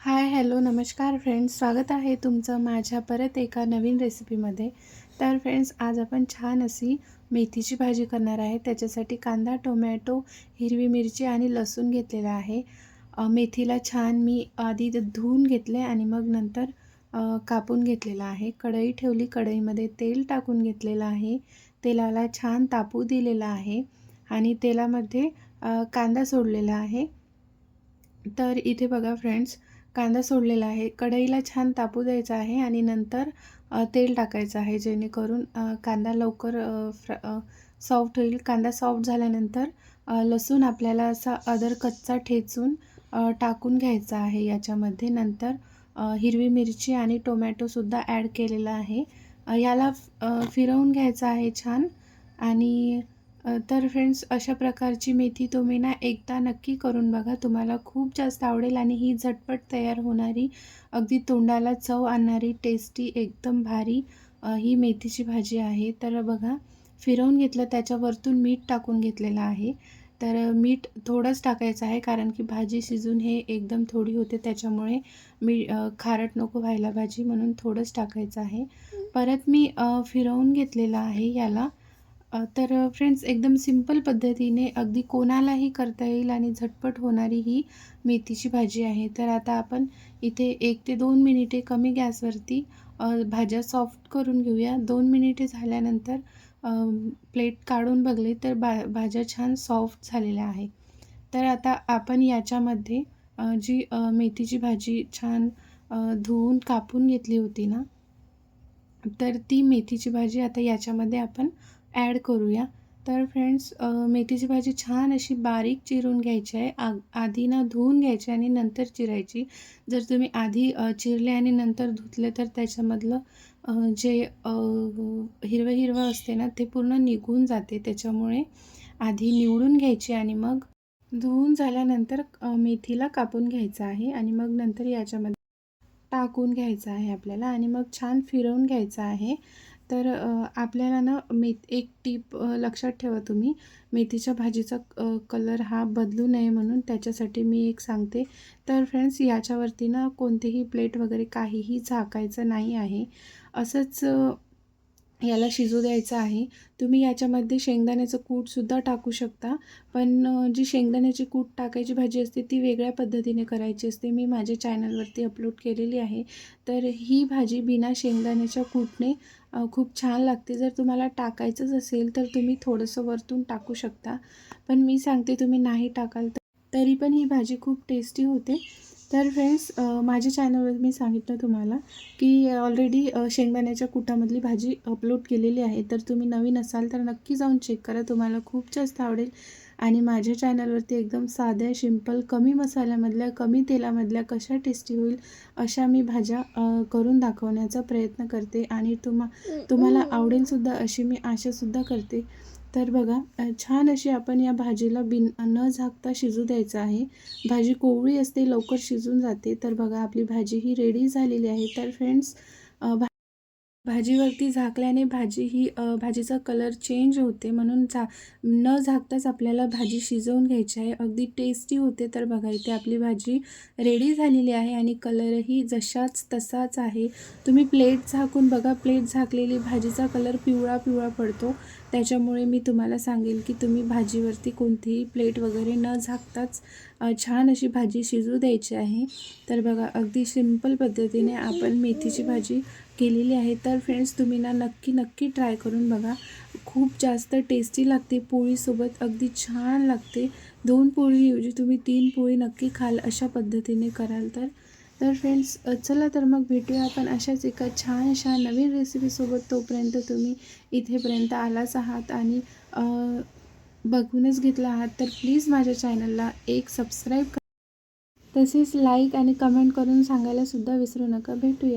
Hi hello नमस्कार friends. स्वागत आहे तुमचं माझ्या परत एका नवीन रेसिपीमध्ये. तर फ्रेंड्स आज आपण छान अशी मेथीची भाजी करणार आहे. त्याच्यासाठी कांदा टोमॅटो हिरवी मिरची आणि लसूण घेतलेला आहे. मेथीला छान मी आधी धुवून घेतले आणि मग नंतर कापून घेतलेला आहे. कढई ठेवली. कढईमध्ये तेल टाकून घेतलेलं आहे. तेलाला छान तापू दिलेला आहे आणि तेलामध्ये कांदा सोडलेला आहे. तर इथे बघा फ्रेंड्स कांदा सोडलेला आहे. कढईला छान तापू द्यायचा आहे आणि नंतर तेल टाकायचं आहे जेणेकरून कांदा लवकर फ्र सॉफ्ट होईल. कांदा सॉफ्ट झाल्यानंतर लसूण आपल्याला असा अदर कच्चा ठेचून टाकून घ्यायचा आहे याच्यामध्ये. नंतर हिरवी मिरची आणि टोमॅटोसुद्धा ॲड केलेला आहे. याला फिरवून घ्यायचं आहे छान. आणि तर फ्रेंड्स अशा प्रकारची मेथी तुम्ही ना एकदा नक्की करून बघा. तुम्हाला खूप जास्त आवडेल आणि ही झटपट तयार होणारी अगदी तोंडाला चव आणणारी टेस्टी एकदम भारी ही मेथीची भाजी आहे. तर बघा फिरवून घेतलं त्याच्यावरतून मीठ टाकून घेतलेलं आहे. तर मीठ थोडंच टाकायचं आहे कारण की भाजी शिजून हे एकदम थोडी होते त्याच्यामुळे मी खारट नको व्हायला भाजी म्हणून थोडंच टाकायचं आहे. परत मी फिरवून घेतलेलं आहे याला. तर फ्रेंड्स एकदम सिंपल पद्धतीने अगदी कोणालाही करता येईल आणि झटपट होणारी ही मेथीची भाजी आहे. तर आता आपण इथे एक ते दोन मिनिटे कमी गॅसवरती भाज्या सॉफ्ट करून घेऊया. दोन मिनिटे झाल्यानंतर प्लेट काढून बघले तर बा भाज्या छान सॉफ्ट झालेल्या आहे तर आता आपण याच्यामध्ये जी मेथीची भाजी छान धुवून कापून घेतली होती ना तर ती मेथीची भाजी आता याच्यामध्ये आपण ॲड करूया. तर फ्रेंड्स मेथीची भाजी छान अशी बारीक चिरून घ्यायची आहे. आ आधी ना धुवून घ्यायची आणि नंतर चिरायची. जर तुम्ही आधी चिरले आणि नंतर धुतले तर त्याच्यामधलं जे हिरवं हिरवं असते ना ते पूर्ण निघून जाते. त्याच्यामुळे आधी निवडून घ्यायची आणि मग धुवून झाल्यानंतर मेथीला कापून घ्यायचं आहे आणि मग नंतर याच्यामध्ये टाकून घ्यायचं आहे आपल्याला आणि मग छान फिरवून घ्यायचं आहे. तर आपल्याला ना मेथ एक टीप लक्षात ठेवा तुम्ही. मेथीच्या भाजीचा कलर हा बदलू नये म्हणून त्याच्यासाठी मी एक सांगते. तर फ्रेंड्स याच्यावरती ना कोणतेही प्लेट वगैरे काहीही झाकायचं नाही आहे. असंच याला शिजू द्यायचं आहे. तुम्ही याच्यामध्ये शेंगदाण्याचं कूटसुद्धा टाकू शकता. पण जी शेंगदाण्याची कूट टाकायची भाजी असते ती वेगळ्या पद्धतीने करायची असते. मी माझ्या चॅनलवरती अपलोड केलेली आहे. तर ही भाजी बिना शेंगदाण्याच्या कूटने खूप छान लागते. जर तुम्हाला टाकायचंच असेल तर तुम्ही थोडंसं वरतून टाकू शकता. पण मी सांगते तुम्ही नाही टाकाल तर तरी पण ही भाजी खूप टेस्टी होते. तर फ्रेंड्स माझ्या चॅनलवर मी सांगितलं तुम्हाला की ऑलरेडी शेंगदाण्याच्या कुटामधली भाजी अपलोड केलेली आहे. तर तुम्ही नवीन असाल तर नक्की जाऊन चेक करा. तुम्हाला खूप जास्त आवडेल. आणि माझ्या चॅनलवरती एकदम साध्या सिंपल कमी मसाल्यामधल्या कमी तेलामधल्या कशा टेस्टी होईल अशा मी भाज्या करून दाखवण्याचा प्रयत्न करते. आणि तुम्हा तुम्हाला आवडेलसुद्धा अशी मी आशासुद्धा करते. तर बघा छान अशी आपण या भाजीला बिन न झाकता शिजू द्यायचं आहे. भाजी कोवळी असते लवकर शिजून जाते. तर बघा आपली भाजी ही रेडी झालेली आहे. तर फ्रेंड्स भा भाजीवरती झाकल्याने भाजी ही भाजीचा कलर चेंज होते. म्हणून झा न झाकताच आपल्याला भाजी शिजवून घ्यायची आहे. अगदी टेस्टी होते. तर बघा इथे आपली भाजी रेडी झालेली आहे आणि कलरही जशाच तसाच आहे. तुम्ही प्लेट झाकून बघा. प्लेट झाकलेली भाजीचा कलर पिवळा पिवळा पडतो. त्याच्यामुळे मी तुम्हाला सांगेल की तुम्ही भाजीवरती कोणतीही प्लेट वगैरे न झाकताच छान अशी भाजी शिजू द्यायची आहे. तर बघा अगदी सिंपल पद्धतीने आपण मेथीची भाजी केलेली आहे. तर फ्रेंड्स तुम्ही ना नक्की नक्की ट्राय करून बघा. खूप जास्त टेस्टी लागते पोळीसोबत. अगदी छान लागते. दोन पोळीऐवजी तुम्ही तीन पोळी नक्की खाल अशा पद्धतीने कराल तर. तर फ्रेंड्स चला तर मग भेटूया आपण अशाच एका छान अशा नवीन रेसिपीसोबत तोपर्यंत तुम्ही इथेपर्यंत आलाच आहात आणि बघूनच घेतला आहात. तर प्लीज माझ्या चॅनलला एक सबस्क्राईब तसेच लाईक आणि कमेंट करून सांगायला सुद्धा विसरू नका. भेटूया.